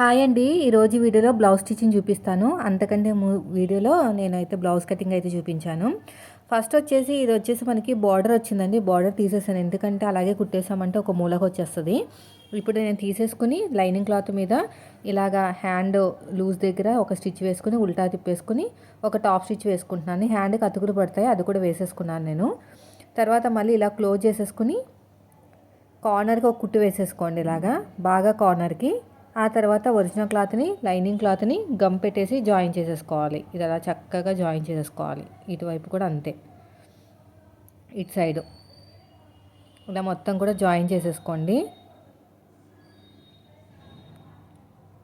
Hi అండి. ఈరోజు వీడియోలో బ్లౌజ్ స్టిచ్చింగ్ చూపిస్తాను. అంతకంటే వీడియోలో నేనైతే బ్లౌజ్ కటింగ్ అయితే చూపించాను. ఫస్ట్ వచ్చేసి ఇది వచ్చేసి మనకి బార్డర్ వచ్చిందండి. బార్డర్ తీసేసాను. ఎందుకంటే అలాగే కుట్టేసామంటే ఒక మూలకు వచ్చేస్తుంది. ఇప్పుడు నేను తీసేసుకుని లైనింగ్ క్లాత్ మీద ఇలాగా హ్యాండ్ లూజ్ దగ్గర ఒక స్టిచ్ వేసుకుని ఉల్టా తిప్పేసుకుని ఒక టాప్ స్టిచ్ వేసుకుంటున్నాను. హ్యాండ్కి అతుకులు పడతాయి. అది కూడా వేసేసుకున్నాను నేను. తర్వాత మళ్ళీ ఇలా క్లోజ్ చేసేసుకుని కార్నర్కి ఒక కుట్టు వేసేసుకోండి ఇలాగా. బాగా కార్నర్కి. ఆ తర్వాత ఒరిజినల్ క్లాత్ని లైనింగ్ క్లాత్ని గమ్ పెట్టేసి జాయిన్ చేసేసుకోవాలి. ఇది అలా చక్కగా జాయిన్ చేసేసుకోవాలి. ఇటువైపు కూడా అంతే. ఇటు సైడు. ఇలా మొత్తం కూడా జాయిన్ చేసేసుకోండి.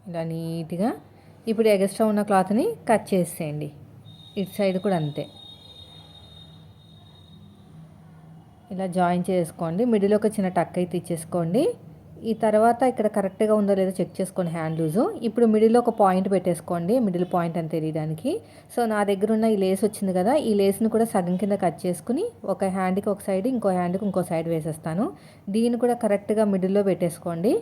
ఇలా నీట్గా. ఇప్పుడు ఎగస్ట్రా ఉన్న క్లాత్ని కట్ చేసేయండి. ఇటు సైడ్ కూడా అంతే. ఇలా జాయిన్ చేసుకోండి మిడిల్ ఒక చిన్న టక్ అయితే ఇచ్చేసుకోండి. ఈ తర్వాత ఇక్కడ కరెక్ట్గా ఉందో లేదో చెక్ చేసుకోండి హ్యాండ్ లూజు ఇప్పుడు మిడిల్లో ఒక పాయింట్ పెట్టేసుకోండి. మిడిల్ పాయింట్ అని తెలియడానికి. సో నా దగ్గర ఉన్న ఈ లేస్ వచ్చింది కదా ఈ లేస్ని కూడా సగం కింద కట్ చేసుకుని ఒక హ్యాండ్కి ఒక సైడ్ ఇంకో హ్యాండ్కి ఇంకో సైడ్ వేసేస్తాను. దీన్ని కూడా కరెక్ట్గా మిడిల్లో పెట్టేసుకోండి.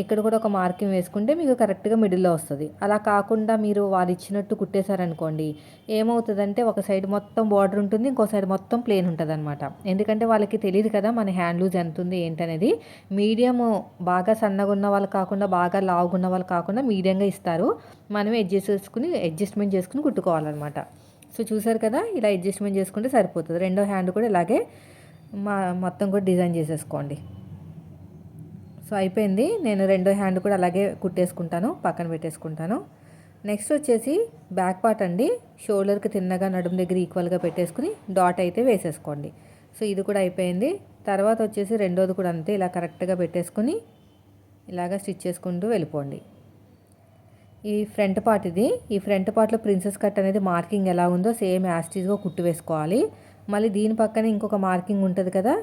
ఇక్కడ కూడా ఒక మార్కింగ్ వేసుకుంటే మీకు కరెక్ట్గా మిడిల్లో వస్తుంది. అలా కాకుండా మీరు వాళ్ళు ఇచ్చినట్టు కుట్టేశారనుకోండి ఏమవుతుందంటే ఒక సైడ్ మొత్తం బార్డర్ ఉంటుంది ఇంకో సైడ్ మొత్తం ప్లేన్ ఉంటుంది ఎందుకంటే వాళ్ళకి తెలియదు కదా మన హ్యాండ్ లూజ్ ఎంత ఉంది ఏంటనేది. మీడియం బాగా సన్నగా ఉన్న వాళ్ళు కాకుండా బాగా లావుగా ఉన్న వాళ్ళు కాకుండా మీడియంగా ఇస్తారు. మనం అడ్జస్ట్ చేసుకుని అడ్జస్ట్మెంట్ చేసుకుని కుట్టుకోవాలన్నమాట. సో చూసారు కదా ఇలా అడ్జస్ట్మెంట్ చేసుకుంటే సరిపోతుంది. రెండో హ్యాండ్ కూడా ఇలాగే మా మొత్తం కూడా డిజైన్ చేసేసుకోండి. సో అయిపోయింది. నేను రెండో హ్యాండ్ కూడా అలాగే కుట్టేసుకుంటాను పక్కన పెట్టేసుకుంటాను. నెక్స్ట్ వచ్చేసి బ్యాక్ పార్ట్ అండి. షోల్డర్కి తిన్నగా నడుము దగ్గర ఈక్వల్గా పెట్టేసుకుని డాట్ అయితే వేసేసుకోండి. సో ఇది కూడా అయిపోయింది. తర్వాత వచ్చేసి రెండోది కూడా అంతే ఇలా కరెక్ట్గా పెట్టేసుకుని ఇలాగ స్టిచ్ చేసుకుంటూ వెళ్ళిపోండి. ఈ ఫ్రంట్ పార్ట్ ఇది. ఈ ఫ్రంట్ పార్ట్లో ప్రిన్సెస్ కట్ అనేది మార్కింగ్ ఎలా ఉందో సేమ్ యాస్టీజ్గా కుట్టు వేసుకోవాలి. మళ్ళీ దీని పక్కన ఇంకొక మార్కింగ్ ఉంటుంది కదా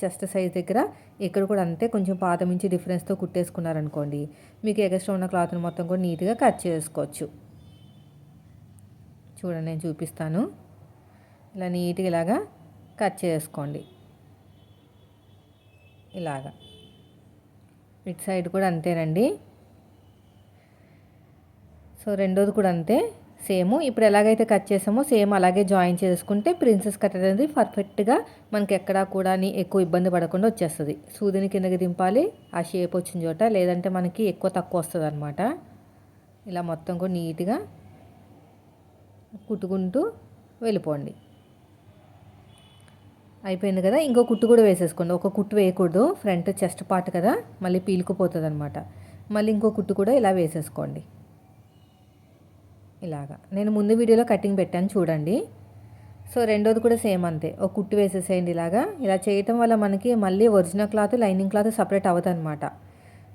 చెస్ట్ సైజ్ దగ్గర. ఇక్కడ కూడా అంతే కొంచెం పాత మించి డిఫరెన్స్తో కుట్టేసుకున్నారనుకోండి మీకు ఎగస్ట్రా ఉన్న క్లాత్ని మొత్తం కూడా నీట్గా కట్ చేసుకోవచ్చు. చూడండి నేను చూపిస్తాను. ఇలా నీట్గా ఇలాగా కట్ చేసుకోండి. ఇలాగా. ఇటు సైడ్ కూడా అంతేనండి. సో రెండోది కూడా అంతే సేమ్. ఇప్పుడు ఎలాగైతే కట్ చేసామో సేమ్ అలాగే జాయిన్ చేసుకుంటే ప్రిన్సెస్ కట్ అనేది పర్ఫెక్ట్గా మనకి ఎక్కడా కూడా ఎక్కువ ఇబ్బంది పడకుండా వచ్చేస్తుంది. సూదిని కిందకి దింపాలి ఆ షేప్ వచ్చిన చోట లేదంటే మనకి ఎక్కువ తక్కువ వస్తుంది అనమాట ఇలా మొత్తం కూడా నీట్గా కుట్టుకుంటూ వెళ్ళిపోండి. అయిపోయింది కదా ఇంకో కుట్టు కూడా వేసేసుకోండి. ఒక కుట్టు వేయకూడదు ఫ్రంట్ చెస్ట్ పార్ట్ కదా మళ్ళీ పీలుకుపోతుంది అనమాట మళ్ళీ ఇంకో కుట్టు కూడా ఇలా వేసేసుకోండి. ఇలాగా. నేను ముందు వీడియోలో కటింగ్ పెట్టాను చూడండి. సో రెండోది కూడా సేమ్ అంతే. ఒక కుట్టు వేసేసేయండి ఇలాగా. ఇలా చేయటం వల్ల మనకి మళ్ళీ original cloth lining cloth separate అవ్వదన్నమాట.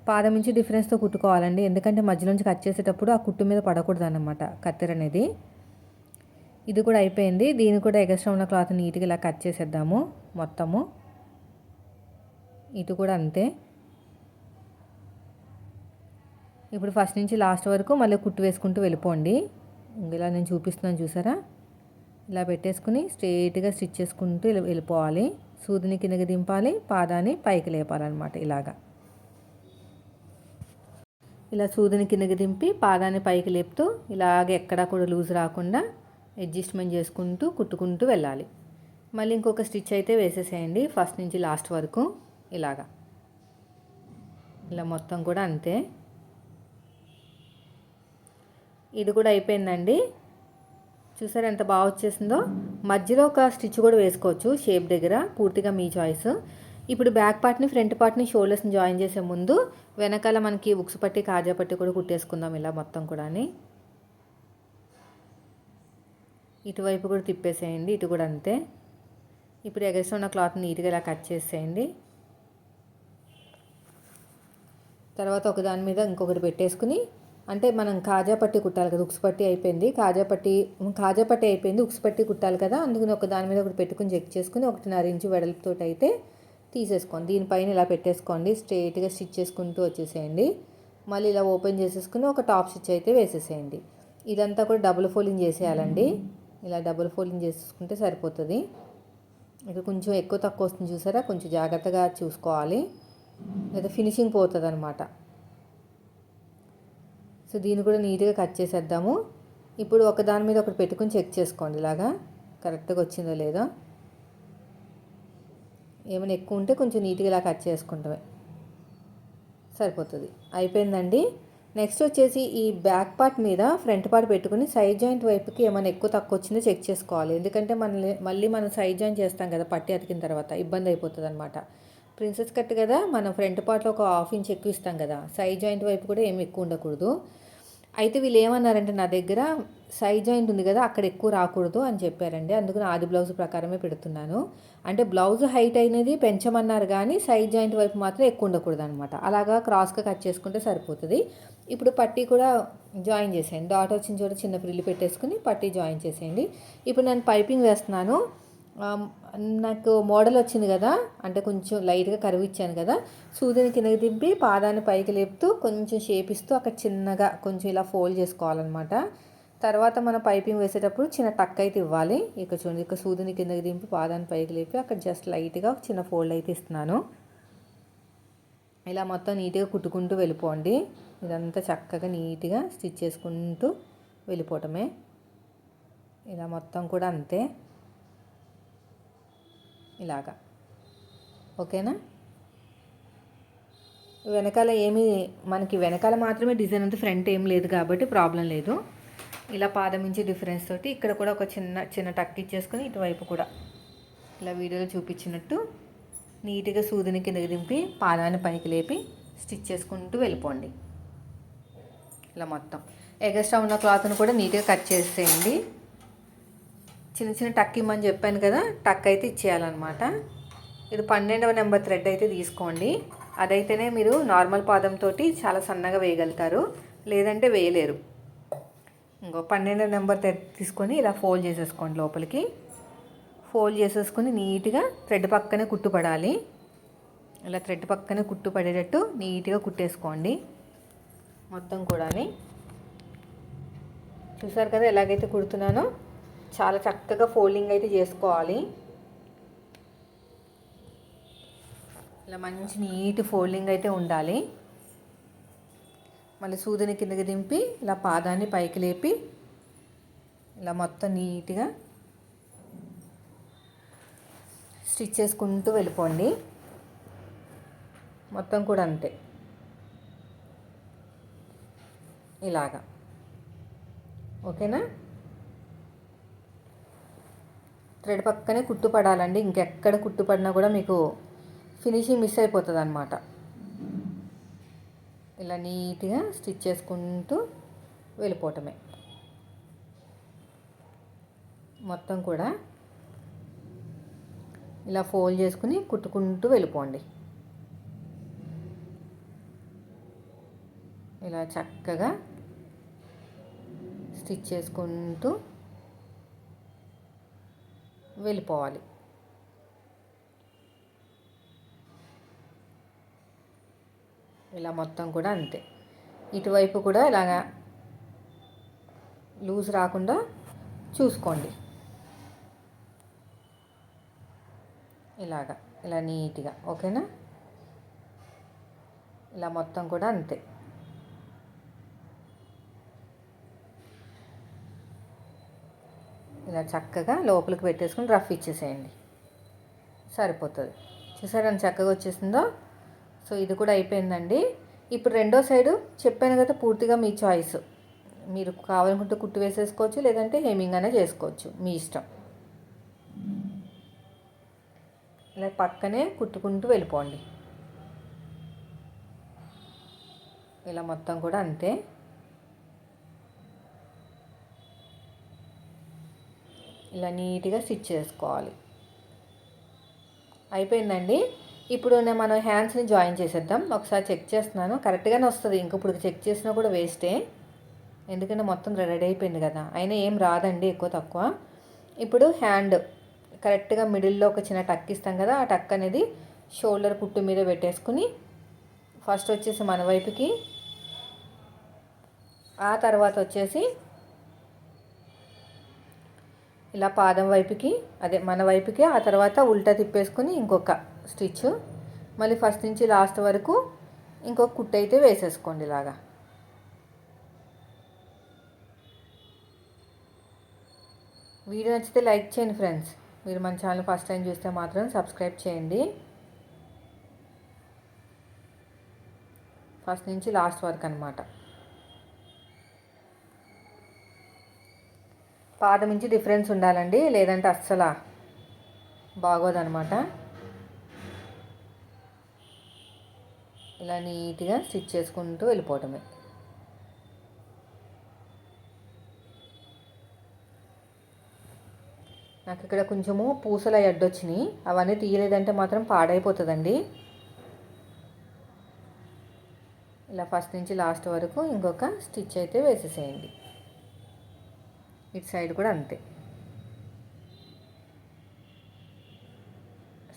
పాదం నుంచి డిఫరెన్స్తో కుట్టుకోవాలండి. ఎందుకంటే మధ్యలోంచి కట్ చేసేటప్పుడు ఆ కుట్టు మీద పడకూడదు అన్నమాట కత్తెర అనేది ఇది కూడా అయిపోయింది. దీన్ని కూడా ఎగస్ట్రా ఉన్న క్లాత్ నీట్గా ఇలా కట్ చేసేద్దాము మొత్తము. ఇటు కూడా అంతే. ఇప్పుడు ఫస్ట్ నుంచి లాస్ట్ వరకు మళ్ళీ కుట్టు వేసుకుంటూ వెళ్ళిపోండి. ఇలా నేను చూపిస్తున్నాను చూసారా? ఇలా పెట్టేసుకుని స్ట్రైట్గా స్టిచ్ చేసుకుంటూ వెళ్ళిపోవాలి. సూదిని కిందకి దింపాలి పాదాన్ని పైకి లేపాలన్నమాట ఇలాగా. ఇలా సూదిని కిందకి దింపి పాదాన్ని పైకి లేపుతూ ఇలాగ ఎక్కడా కూడా లూజ్ రాకుండా అడ్జస్ట్మెంట్ చేసుకుంటూ కుట్టుకుంటూ వెళ్ళాలి. మళ్ళీ ఇంకొక స్టిచ్ అయితే వేసేసేయండి. ఫస్ట్ నుంచి లాస్ట్ వరకు ఇలాగా. ఇలా మొత్తం కూడా అంతే. ఇది కూడా అయిపోయిందండి. చూసారు ఎంత బాగా వచ్చేసిందో? మధ్యలో ఒక స్టిచ్ కూడా వేసుకోవచ్చు షేప్ దగ్గర. పూర్తిగా మీ చాయిస్. ఇప్పుడు బ్యాక్ పార్ట్ని ఫ్రంట్ పార్ట్ని షోల్డర్స్ని జాయిన్ చేసే ముందు వెనకాల మనకి ఉక్స్ పట్టి కాజా పట్టి కూడా కుట్టేసుకుందాం ఇలా మొత్తం కూడా ఇటువైపు కూడా తిప్పేసేయండి ఇటు కూడా అంతే. ఇప్పుడు ఎగస్ట్రా ఉన్న క్లాత్ నీట్గా ఇలా కట్ చేసేయండి. తర్వాత ఒక దాని మీద ఇంకొకటి పెట్టేసుకుని అంటే మనం కాజా పట్టి కుట్టాలి కదా ఉక్స్ పట్టి అయిపోయింది. కాజా పట్టి కాజా పట్టి అయిపోయింది ఉక్స్ పట్టి కుట్టాలి కదా అందుకని ఒక దాని మీద ఒకటి పెట్టుకుని చెక్ చేసుకుని ఒకటిన్నర ఇంచు వెడల్పుతో అయితే తీసేసుకోండి. దీనిపైన ఇలా పెట్టేసుకోండి స్ట్రైట్గా స్టిచ్ చేసుకుంటూ వచ్చేసేయండి. మళ్ళీ ఇలా ఓపెన్ చేసేసుకుని ఒక టాప్ స్టిచ్ అయితే వేసేసేయండి. ఇదంతా కూడా డబుల్ ఫోల్డింగ్ చేసేయాలండి. ఇలా డబుల్ ఫోల్డింగ్ చేసుకుంటే సరిపోతుంది. ఇక్కడ కొంచెం ఎక్కువ తక్కువ వస్తుంది చూసారా? కొంచెం జాగ్రత్తగా చూసుకోవాలి. లేదా ఫినిషింగ్ పోతుంది అనమాట సో దీన్ని కూడా నీట్గా కట్ చేసేద్దాము. ఇప్పుడు ఒక దాని మీద ఒకటి పెట్టుకుని చెక్ చేసుకోండి ఇలాగా. కరెక్ట్గా వచ్చిందో లేదో. ఏమైనా ఎక్కువ ఉంటే కొంచెం నీట్గా ఇలా కట్ చేసుకుంటామే. సరిపోతుంది. అయిపోయిందండి. నెక్స్ట్ వచ్చేసి ఈ బ్యాక్ పార్ట్ మీద ఫ్రంట్ పార్ట్ పెట్టుకుని సైడ్ జాయింట్ వైపుకి ఏమైనా ఎక్కువ తక్కువ వచ్చిందో చెక్ చేసుకోవాలి. ఎందుకంటే మన మళ్ళీ మనం సైడ్ జాయింట్ చేస్తాం కదా పట్టి అతికిన తర్వాత ఇబ్బంది అయిపోతుంది అనమాట ప్రిన్సెస్ కట్ కదా మనం ఫ్రంట్ పార్ట్లో ఒక హాఫ్ ఇంచ్ ఎక్కువ ఇస్తాం కదా సైడ్ జాయింట్ వైపు కూడా ఏమి ఎక్కువ ఉండకూడదు. అయితే వీళ్ళు ఏమన్నారంటే నా దగ్గర సైడ్ జాయింట్ ఉంది కదా అక్కడ ఎక్కువ రాకూడదు అని చెప్పారండి. అందుకని ఆది బ్లౌజ్ ప్రకారమే పెడుతున్నాను. అంటే బ్లౌజ్ హైట్ అయినది పెంచమన్నారు కానీ సైడ్ జాయింట్ వైపు మాత్రం ఎక్కువ ఉండకూడదు అనమాట అలాగా క్రాస్గా కట్ చేసుకుంటే సరిపోతుంది. ఇప్పుడు పట్టీ కూడా జాయిన్ చేసేయండి. డాట్ వచ్చిన చోట చిన్న ఫ్రిల్లు పెట్టేసుకుని పట్టీ జాయిన్ చేసేయండి. ఇప్పుడు నేను పైపింగ్ వేస్తున్నాను. నాకు మోడల్ వచ్చింది కదా అంటే కొంచెం లైట్గా కరువు ఇచ్చాను కదా సూదిని కిందకి దింపి పాదాన్ని పైకి లేపుతూ కొంచెం షేప్ ఇస్తూ అక్కడ చిన్నగా కొంచెం ఇలా ఫోల్డ్ చేసుకోవాలన్నమాట. తర్వాత మనం పైపింగ్ వేసేటప్పుడు చిన్న టక్ అయితే ఇవ్వాలి. ఇక్కడ చూడండి ఇక్కడ సూదిని కిందకి దింపి పాదాన్ని పైకి లేపి అక్కడ జస్ట్ లైట్గా చిన్న ఫోల్డ్ అయితే ఇస్తున్నాను. ఇలా మొత్తం నీట్గా కుట్టుకుంటూ వెళ్ళిపోండి. ఇదంతా చక్కగా నీట్గా స్టిచ్ చేసుకుంటూ వెళ్ళిపోవటమే. ఇలా మొత్తం కూడా అంతే. ఇలాగా. ఓకేనా? వెనకాల ఏమీ మనకి వెనకాల మాత్రమే డిజైన్ అంతా ఫ్రంట్ ఏం లేదు కాబట్టి ప్రాబ్లం లేదు. ఇలా పాదం నుంచి డిఫరెన్స్ తోటి ఇక్కడ కూడా ఒక చిన్న చిన్న టక్ ఇచ్చేసుకొని ఇటువైపు కూడా. ఇలా వీడియోలో చూపించినట్టు నీట్గా సూదిని కిందకి దింపి పాదాన్ని పైకి లేపి స్టిచ్ చేసుకుంటూ వెళ్ళిపోండి. ఇలా మొత్తం. ఎగస్ట్రా ఉన్న క్లాత్ను కూడా నీట్గా కట్ చేసేయండి. చిన్న చిన్న టక్ ఇమ్మని చెప్పాను కదా టక్ అయితే ఇచ్చేయాలన్నమాట. ఇది పన్నెండవ నెంబర్ థ్రెడ్ అయితే తీసుకోండి. అదైతేనే మీరు నార్మల్ పాదంతో చాలా సన్నగా వేయగలుగుతారు లేదంటే వేయలేరు. ఇంకో పన్నెండవ నెంబర్ థ్రెడ్ తీసుకొని ఇలా ఫోల్డ్ చేసేసుకోండి లోపలికి. ఫోల్డ్ చేసేసుకొని నీట్గా థ్రెడ్ పక్కనే కుట్టుపడాలి. ఇలా థ్రెడ్ పక్కనే కుట్టు పడేటట్టు నీట్గా కుట్టేసుకోండి. మొత్తం కూడా చూసారు కదా ఎలాగైతే కుడుతున్నానో? చాలా చక్కగా ఫోల్డింగ్ అయితే చేసుకోవాలి. ఇలా మంచి నీట్ ఫోల్డింగ్ అయితే ఉండాలి. మళ్ళీ సూదిని కిందకి దింపి ఇలా పాదాన్ని పైకి లేపి ఇలా మొత్తం నీట్గా స్టిచ్ చేసుకుంటూ వెళ్ళిపోండి. మొత్తం కూడా అంతే. ఇలాగా. ఓకేనా? థ్రెడ్ పక్కనే కుట్టు పడాలండి ఇంకెక్కడ కుట్టు పడినా కూడా మీకు ఫినిషింగ్ మిస్ అయిపోతుంది అనమాట ఇలా నీట్గా స్టిచ్ చేసుకుంటూ వెళ్ళిపోవటమే. మొత్తం కూడా ఇలా ఫోల్డ్ చేసుకుని కుట్టుకుంటూ వెళ్ళిపోండి. ఇలా చక్కగా స్టిచ్ చేసుకుంటూ వెళ్ళిపోవాలి. ఇలా మొత్తం కూడా అంతే. ఇటువైపు కూడా ఇలాగా లూజ్ రాకుండా చూసుకోండి. ఇలాగా ఇలా నీట్గా ఓకేనా? ఇలా మొత్తం కూడా అంతే. ఇలా చక్కగా లోపలికి పెట్టేసుకుని రఫ్ ఇచ్చేసేయండి. సరిపోతుంది. చూసారా చక్కగా వచ్చేసిందో? సో ఇది కూడా అయిపోయిందండి. ఇప్పుడు రెండో సైడు చెప్పాను కదా పూర్తిగా మీ చాయిస్. మీరు కావాలనుకుంటే కుట్టు వేసేసుకోవచ్చు లేదంటే హేమింగ్ అనే చేసుకోవచ్చు మీ ఇష్టం. ఇలా పక్కనే కుట్టుకుంటూ వెళ్ళిపోండి. ఇలా మొత్తం కూడా అంతే. ఇలా నీట్గా స్టిచ్ చేసుకోవాలి. అయిపోయిందండి? ఇప్పుడు నేను మనం హ్యాండ్స్ని జాయిన్ చేసేద్దాం. ఒకసారి చెక్ చేస్తున్నాను. కరెక్ట్గానే వస్తుంది. ఇంక ఇప్పుడు చెక్ చేసినా కూడా వేస్టే. ఎందుకంటే మొత్తం రెడీ అయిపోయింది కదా. అయినా ఏం రాదండి ఎక్కువ తక్కువ. ఇప్పుడు హ్యాండ్ కరెక్ట్గా మిడిల్లో ఒక చిన్న టక్ ఇస్తాం కదా. ఆ టక్ అనేది షోల్డర్ కుట్టు మీద పెట్టేసుకుని ఫస్ట్ వచ్చేసి మన వైపుకి ఆ తర్వాత వచ్చేసి ఇలా పాదం వైపుకి అదే మన వైపుకి ఆ తర్వాత ఉల్టా తిప్పేసుకుని ఇంకొక స్టిచ్. మళ్ళీ ఫస్ట్ నుంచి లాస్ట్ వరకు ఇంకొక కుట్ట అయితే వేసేసుకోండి ఇలాగా. వీడియో నచ్చితే లైక్ చేయండి ఫ్రెండ్స్. మీరు మన ఛానల్ ఫస్ట్ టైం చూస్తే మాత్రం సబ్స్క్రైబ్ చేయండి. ఫస్ట్ నుంచి లాస్ట్ వరకు అనమాట పాట మించి డిఫరెన్స్ ఉండాలండి. లేదంటే అస్సలు బాగోదనమాట. ఇలా నీట్గా స్టిచ్ చేసుకుంటూ వెళ్ళిపోవటమే. నాకు ఇక్కడ కొంచెము పూసలు అడ్డొచ్చినాయి అవన్నీ తీయలేదంటే మాత్రం పాడైపోతుందండి. ఇలా ఫస్ట్ నుంచి లాస్ట్ వరకు ఇంకొక స్టిచ్ అయితే వేసేసేయండి. ఇటు సైడ్ కూడా అంతే.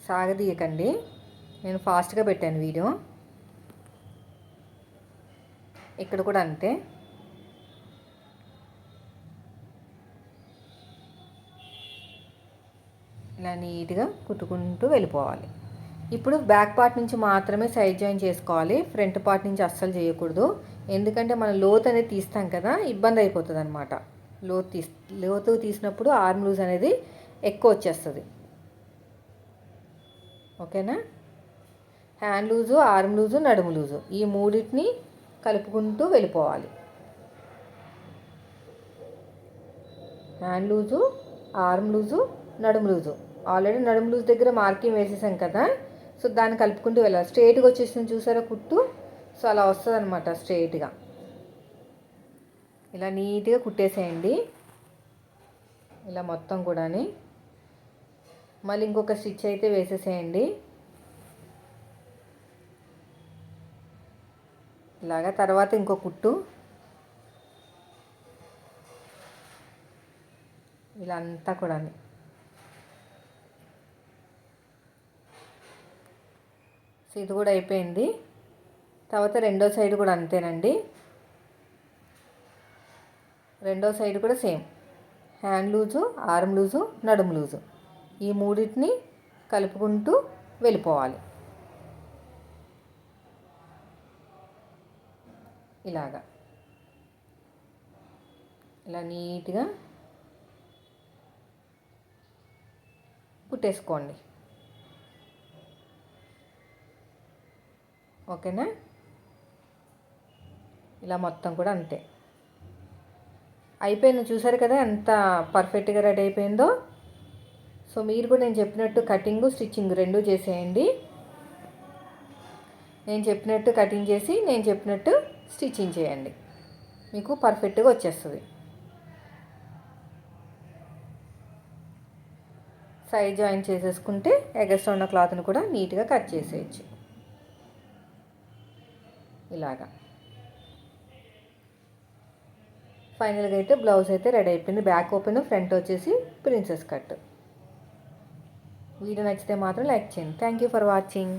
సాగదీయకండి. నేను ఫాస్ట్గా పెట్టాను వీడియో. ఇక్కడ కూడా అంతే. ఇలా నీట్గా కుట్టుకుంటూ వెళ్ళిపోవాలి. ఇప్పుడు బ్యాక్ పార్ట్ నుంచి మాత్రమే సైడ్ జాయిన్ చేసుకోవాలి. ఫ్రంట్ పార్ట్ నుంచి అస్సలు చేయకూడదు. ఎందుకంటే మనం లోత్ అనేది తీస్తాం కదా ఇబ్బంది అయిపోతుంది అనమాట లోతు తీసి లోతు తీసినప్పుడు ఆర్మ్ లూజ్ అనేది ఎక్కువ వచ్చేస్తుంది. ఓకేనా? హ్యాండ్ లూజు ఆర్మ్ లూజు నడుము లూజు ఈ మూడింటిని కలుపుకుంటూ వెళ్ళిపోవాలి. హ్యాండ్ లూజు ఆర్మ్ లూజు నడుము లూజు. ఆల్రెడీ నడుము లూజ్ దగ్గర మార్కింగ్ వేసేసాం కదా సో దాన్ని కలుపుకుంటూ వెళ్ళాలి. స్ట్రైట్గా వచ్చేసింది చూసారా కుట్టు? సో అలా వస్తుంది అనమాట స్ట్రైట్గా. ఇలా నీట్గా కుట్టేసేయండి. ఇలా మొత్తం కూడా మళ్ళీ ఇంకొక స్టిచ్ అయితే వేసేసేయండి. ఇలాగా తర్వాత ఇంకో కుట్టు. ఇలా అంతా కూడా సో ఇది కూడా అయిపోయింది. తర్వాత రెండో సైడ్ కూడా అంతేనండి. రెండో సైడ్ కూడా same. Hand loose arm loose నడుము లూజు. ఈ మూడింటిని కలుపుకుంటూ వెళ్ళిపోవాలి. ఇలాగా. ఇలా నీట్గా కుట్టేసుకోండి. ఓకేనా? ఇలా మొత్తం కూడా అంతే. అయిపోయింది. చూసారు కదా ఎంత పర్ఫెక్ట్గా రెడీ అయిపోయిందో? సో మీరు కూడా నేను చెప్పినట్టు కటింగ్ స్టిచ్చింగ్ రెండు చేసేయండి. నేను చెప్పినట్టు కటింగ్ చేసి నేను చెప్పినట్టు స్టిచ్చింగ్ చేయండి. మీకు పర్ఫెక్ట్గా వచ్చేస్తుంది. సైడ్ జాయిన్ చేసేసుకుంటే ఎగస్ట్రా ఉన్న క్లాత్ని కూడా నీట్గా కట్ చేసేయచ్చు. ఇలాగా. ఫైనల్గా అయితే బ్లౌజ్ అయితే రెడీ అయిపోయింది. బ్యాక్ ఓపెన్ ఫ్రంట్ వచ్చేసి ప్రిన్సెస్ కట్. వీడియో నచ్చితే మాత్రం లైక్ చేయండి. Thank you for watching